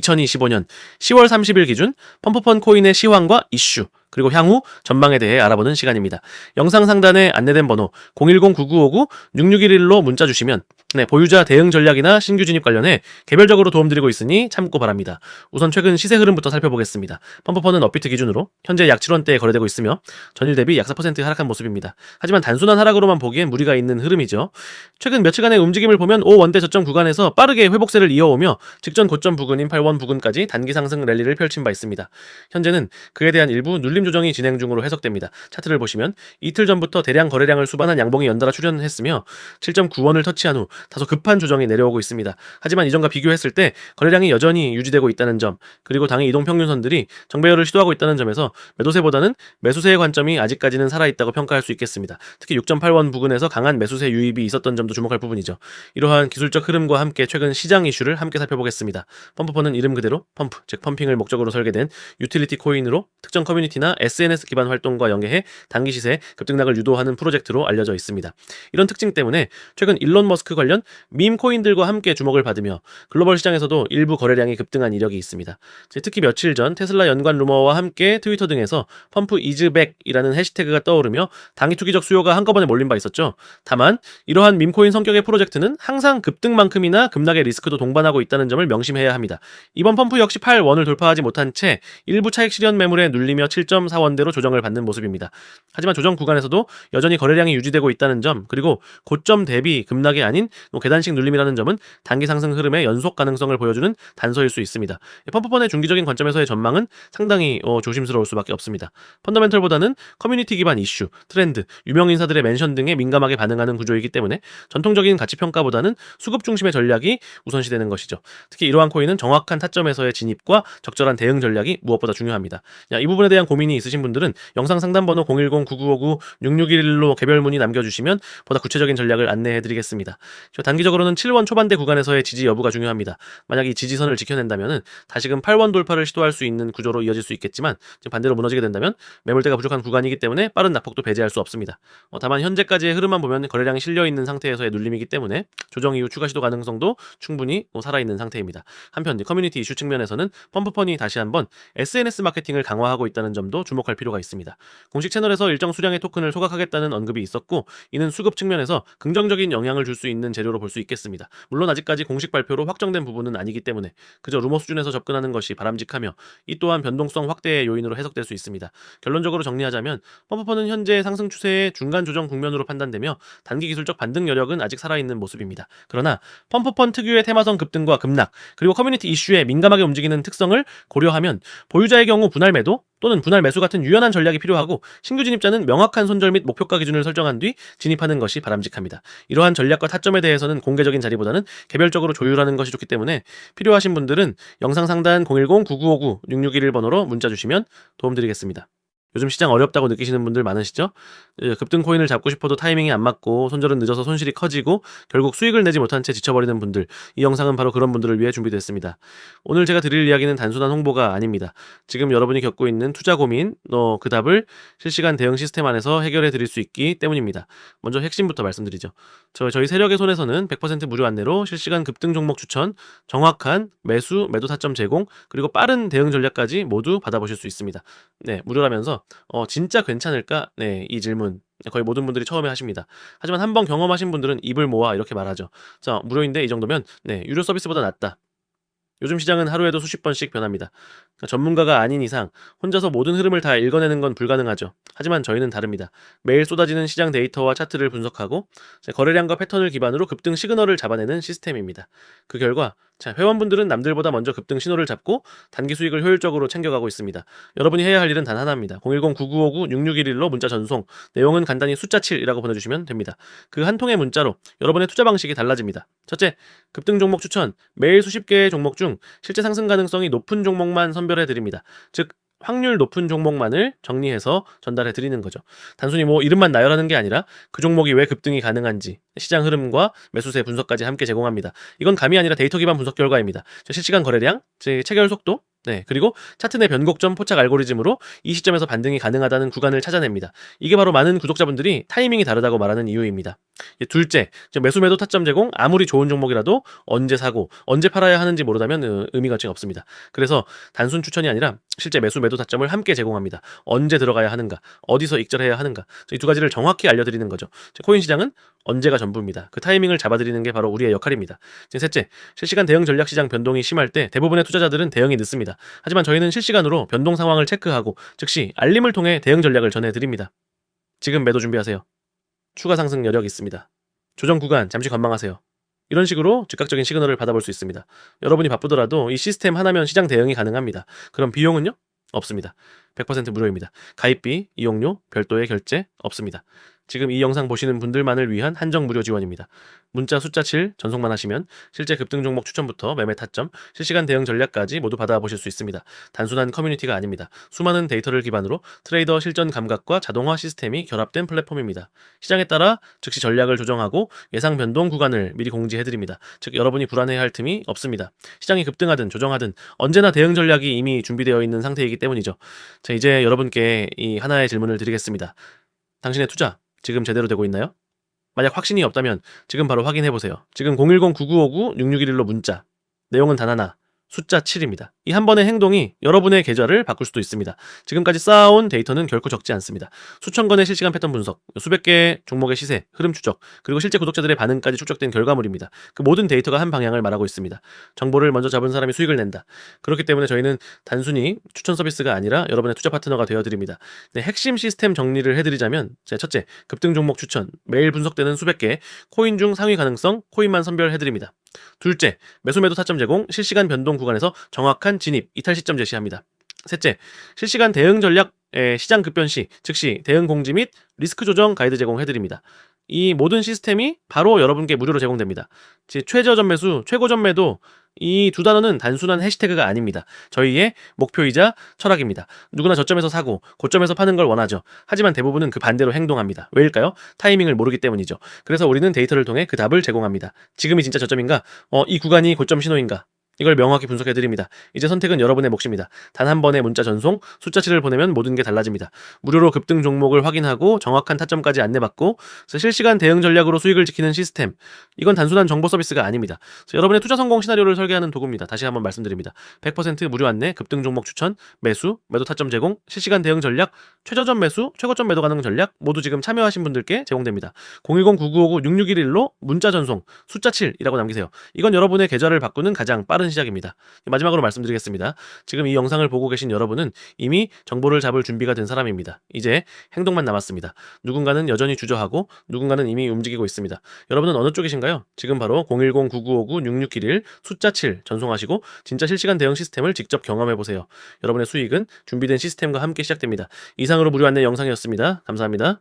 2025년 10월 30일 기준 펌프펀 코인의 시황과 이슈, 그리고 향후 전망에 대해 알아보는 시간입니다. 영상 상단에 안내된 번호 010-9959-6611로 문자 주시면 네, 보유자 대응 전략이나 신규 진입 관련해 개별적으로 도움드리고 있으니 참고 바랍니다. 우선 최근 시세 흐름부터 살펴보겠습니다. 펌프펀은 업비트 기준으로 현재 약 7원대에 거래되고 있으며 전일 대비 약 4% 하락한 모습입니다. 하지만 단순한 하락으로만 보기엔 무리가 있는 흐름이죠. 최근 며칠간의 움직임을 보면 5원대 저점 구간에서 빠르게 회복세를 이어오며 직전 고점 부근인 8원 부근까지 단기 상승 랠리를 펼친 바 있습니다. 현재는 그에 대한 일부 눌림 조정이 진행 중으로 해석됩니다. 차트를 보시면 이틀 전부터 대량 거래량을 수반한 양봉이 연달아 출현했으며 7.9원을 터치한 후 다소 급한 조정이 내려오고 있습니다. 하지만 이전과 비교했을 때 거래량이 여전히 유지되고 있다는 점, 그리고 당의 이동 평균선들이 정배열을 시도하고 있다는 점에서 매도세보다는 매수세의 관점이 아직까지는 살아있다고 평가할 수 있겠습니다. 특히 6.8원 부근에서 강한 매수세 유입이 있었던 점도 주목할 부분이죠. 이러한 기술적 흐름과 함께 최근 시장 이슈를 함께 살펴보겠습니다. 펌프펀은 이름 그대로 펌프, 즉 펌핑을 목적으로 설계된 유틸리티 코인으로 특정 커뮤니티나 SNS 기반 활동과 연계해 단기 시세 급등락을 유도하는 프로젝트로 알려져 있습니다. 이런 특징 때문에 최근 일론 머스크 관련 밈 코인들과 함께 주목을 받으며 글로벌 시장에서도 일부 거래량이 급등한 이력이 있습니다. 특히 며칠 전 테슬라 연관 루머와 함께 트위터 등에서 펌프 이즈백이라는 해시태그가 떠오르며 단기 투기적 수요가 한꺼번에 몰린 바 있었죠. 다만 이러한 밈코인 성격의 프로젝트는 항상 급등만큼이나 급락의 리스크도 동반하고 있다는 점을 명심해야 합니다. 이번 펌프 역시 8원을 돌파하지 못한 채 일부 차익 실현 매물에 눌리며 7.4원대로 조정을 받는 모습입니다. 하지만 조정 구간에서도 여전히 거래량이 유지되고 있다는 점 그리고 고점 대비 급락이 아닌 뭐 계단식 눌림이라는 점은 단기 상승 흐름의 연속 가능성을 보여주는 단서일 수 있습니다. 펌프펀의 중기적인 관점에서의 전망은 상당히 어, 조심스러울 수밖에 없습니다. 펀더멘털보다는 커뮤니티 기반 이슈, 트렌드, 유명 인사들의 멘션 등에 민감하게 반응하는 구조이기 때문에 전통적인 가치 평가보다는 수급 중심의 전략이 우선시되는 것이죠. 특히 이러한 코인은 정확한 타점에서의 진입과 적절한 대응 전략이 무엇보다 중요합니다. 야, 이 부분에 대한 고민이 있으신 분들은 영상 상담 번호 010-9959-6611로 개별 문의 남겨주시면 보다 구체적인 전략을 안내해드리겠습니다. 단기적으로는 7원 초반대 구간에서의 지지 여부가 중요합니다. 만약 이 지지선을 지켜낸다면 다시금 8원 돌파를 시도할 수 있는 구조로 이어질 수 있겠지만 반대로 무너지게 된다면 매물대가 부족한 구간이기 때문에 빠른 낙폭도 배제할 수 없습니다. 어, 다만 현재까지의 흐름만 보면 거래량이 실려 있는 상태에서의 눌림이기 때문에 조정 이후 추가 시도 가능성도 충분히 어, 살아있는 상태입니다. 한편 커뮤니티 이슈 측면에서는 펌프펀이 다시 한번 SNS 마케팅을 강화하고 있다는 점도 주목할 필요가 있습니다. 공식 채널에서 일정 수량의 토큰을 소각하겠다는 언급이 있었고 이는 수급 측면에서 긍정적인 영향을 줄 수 있는 재료로 볼 수 있겠습니다. 물론 아직까지 공식 발표로 확정된 부분은 아니기 때문에 그저 루머 수준에서 접근하는 것이 바람직하며 이 또한 변동성 확대의 요인으로 해석될 수 있습니다. 결론적으로 정리하자면 펌프펀은 현재 상승 추세의 중간 조정 국면으로 판단되며 단기 기술적 반등 여력은 아직 살아있는 모습입니다. 그러나 펌프펀 특유의 테마성 급등과 급락 그리고 커뮤니티 이슈에 민감하게 움직이는 특성을 고려하면 보유자의 경우 분할 매도 또는 분할 매수 같은 유연한 전략이 필요하고 신규 진입자는 명확한 손절 및 목표가 기준을 설정한 뒤 진입하는 것이 바람직합니다. 이러한 전략과 타점에 대해서는 공개적인 자리보다는 개별적으로 조율하는 것이 좋기 때문에 필요하신 분들은 영상 상단 010-9959-6611번호로 문자 주시면 도움드리겠습니다. 요즘 시장 어렵다고 느끼시는 분들 많으시죠? 예, 급등 코인을 잡고 싶어도 타이밍이 안 맞고 손절은 늦어서 손실이 커지고 결국 수익을 내지 못한 채 지쳐버리는 분들 이 영상은 바로 그런 분들을 위해 준비됐습니다. 오늘 제가 드릴 이야기는 단순한 홍보가 아닙니다. 지금 여러분이 겪고 있는 투자 고민 어, 그 답을 실시간 대응 시스템 안에서 해결해 드릴 수 있기 때문입니다. 먼저 핵심부터 말씀드리죠. 저, 저희 세력의 손에서는 100% 무료 안내로 실시간 급등 종목 추천, 정확한 매수, 매도 타점 제공, 그리고 빠른 대응 전략까지 모두 받아보실 수 있습니다. 네, 무료라면서 어, 진짜 괜찮을까? 네, 이 질문 거의 모든 분들이 처음에 하십니다. 하지만 한 번 경험하신 분들은 입을 모아 이렇게 말하죠. 자, 무료인데 이 정도면 네, 유료 서비스보다 낫다. 요즘 시장은 하루에도 수십 번씩 변합니다. 그러니까 전문가가 아닌 이상 혼자서 모든 흐름을 다 읽어내는 건 불가능하죠. 하지만 저희는 다릅니다. 매일 쏟아지는 시장 데이터와 차트를 분석하고 거래량과 패턴을 기반으로 급등 시그널을 잡아내는 시스템입니다. 그 결과 자, 회원분들은 남들보다 먼저 급등 신호를 잡고 단기 수익을 효율적으로 챙겨가고 있습니다. 여러분이 해야 할 일은 단 하나입니다. 010-9959-6611로 문자 전송, 내용은 간단히 숫자 7이라고 보내주시면 됩니다. 그 한 통의 문자로 여러분의 투자 방식이 달라집니다. 첫째, 급등 종목 추천, 매일 수십 개의 종목 중 실제 상승 가능성이 높은 종목만 선별해 드립니다. 즉, 확률 높은 종목만을 정리해서 전달해 드리는 거죠. 단순히 뭐 이름만 나열하는 게 아니라 그 종목이 왜 급등이 가능한지 시장 흐름과 매수세 분석까지 함께 제공합니다. 이건 감이 아니라 데이터 기반 분석 결과입니다. 실시간 거래량, 즉 체결 속도, 네, 그리고 차트 내 변곡점 포착 알고리즘으로 이 시점에서 반등이 가능하다는 구간을 찾아냅니다. 이게 바로 많은 구독자분들이 타이밍이 다르다고 말하는 이유입니다. 둘째, 매수 매도 타점 제공 아무리 좋은 종목이라도 언제 사고 언제 팔아야 하는지 모르다면 어, 의미가 지금 없습니다. 그래서 단순 추천이 아니라 실제 매수 매도 타점을 함께 제공합니다. 언제 들어가야 하는가, 어디서 익절해야 하는가 이 두 가지를 정확히 알려드리는 거죠. 코인 시장은 언제가 전부입니다. 그 타이밍을 잡아드리는 게 바로 우리의 역할입니다. 셋째, 실시간 대응 전략 시장 변동이 심할 때 대부분의 투자자들은 대응이 늦습니다. 하지만 저희는 실시간으로 변동 상황을 체크하고 즉시 알림을 통해 대응 전략을 전해드립니다. 지금 매도 준비하세요. 추가 상승 여력 있습니다. 조정 구간 잠시 관망하세요. 이런 식으로 즉각적인 시그널을 받아볼 수 있습니다. 여러분이 바쁘더라도 이 시스템 하나면 시장 대응이 가능합니다. 그럼 비용은요? 없습니다. 100% 무료입니다. 가입비, 이용료, 별도의 결제 없습니다. 지금 이 영상 보시는 분들만을 위한 한정 무료 지원입니다. 문자 숫자 7 전송만 하시면 실제 급등 종목 추천부터 매매 타점, 실시간 대응 전략까지 모두 받아보실 수 있습니다. 단순한 커뮤니티가 아닙니다. 수많은 데이터를 기반으로 트레이더 실전 감각과 자동화 시스템이 결합된 플랫폼입니다. 시장에 따라 즉시 전략을 조정하고 예상 변동 구간을 미리 공지해드립니다. 즉 여러분이 불안해할 틈이 없습니다. 시장이 급등하든 조정하든 언제나 대응 전략이 이미 준비되어 있는 상태이기 때문이죠. 자 이제 여러분께 이 하나의 질문을 드리겠습니다. 당신의 투자 지금 제대로 되고 있나요? 만약 확신이 없다면 지금 바로 확인해 보세요. 지금 010-9959-6611로 문자. 내용은 단 하나. 숫자 7입니다. 이 한 번의 행동이 여러분의 계좌를 바꿀 수도 있습니다. 지금까지 쌓아온 데이터는 결코 적지 않습니다. 수천 건의 실시간 패턴 분석, 수백 개의 종목의 시세, 흐름 추적, 그리고 실제 구독자들의 반응까지 축적된 결과물입니다. 그 모든 데이터가 한 방향을 말하고 있습니다. 정보를 먼저 잡은 사람이 수익을 낸다. 그렇기 때문에 저희는 단순히 추천 서비스가 아니라 여러분의 투자 파트너가 되어드립니다. 네, 핵심 시스템 정리를 해드리자면 제 첫째, 급등 종목 추천, 매일 분석되는 수백 개, 코인 중 상위 가능성, 코인만 선별해드립니다. 둘째, 매수 매도 타점 제공, 실시간 변동 구간에서 정확한 진입, 이탈 시점 제시합니다. 셋째, 실시간 대응 전략의 시장 급변 시 즉시 대응 공지 및 리스크 조정 가이드 제공해드립니다. 이 모든 시스템이 바로 여러분께 무료로 제공됩니다. 제 최저점 매수, 최고점 매도 이 두 단어는 단순한 해시태그가 아닙니다. 저희의 목표이자 철학입니다. 누구나 저점에서 사고 고점에서 파는 걸 원하죠. 하지만 대부분은 그 반대로 행동합니다. 왜일까요? 타이밍을 모르기 때문이죠. 그래서 우리는 데이터를 통해 그 답을 제공합니다. 지금이 진짜 저점인가? 어, 이 구간이 고점 신호인가? 이걸 명확히 분석해 드립니다. 이제 선택은 여러분의 몫입니다. 단 한 번의 문자 전송, 숫자 7을 보내면 모든 게 달라집니다. 무료로 급등 종목을 확인하고 정확한 타점까지 안내받고 실시간 대응 전략으로 수익을 지키는 시스템. 이건 단순한 정보 서비스가 아닙니다. 여러분의 투자 성공 시나리오를 설계하는 도구입니다. 다시 한번 말씀드립니다. 100% 무료 안내, 급등 종목 추천, 매수, 매도 타점 제공, 실시간 대응 전략, 최저점 매수, 최고점 매도 가능 전략 모두 지금 참여하신 분들께 제공됩니다. 010-9959-6611로 문자 전송, 숫자 7이라고 남기세요. 이건 여러분의 계좌를 바꾸는 가장 빠른 시작입니다. 마지막으로 말씀드리겠습니다. 지금 이 영상을 보고 계신 여러분은 이미 정보를 잡을 준비가 된 사람입니다. 이제 행동만 남았습니다. 누군가는 여전히 주저하고 누군가는 이미 움직이고 있습니다. 여러분은 어느 쪽이신가요? 지금 바로 010-9959-6611 숫자 7 전송하시고 진짜 실시간 대응 시스템을 직접 경험해 보세요. 여러분의 수익은 준비된 시스템과 함께 시작됩니다. 이상으로 무료 안내 영상이었습니다. 감사합니다.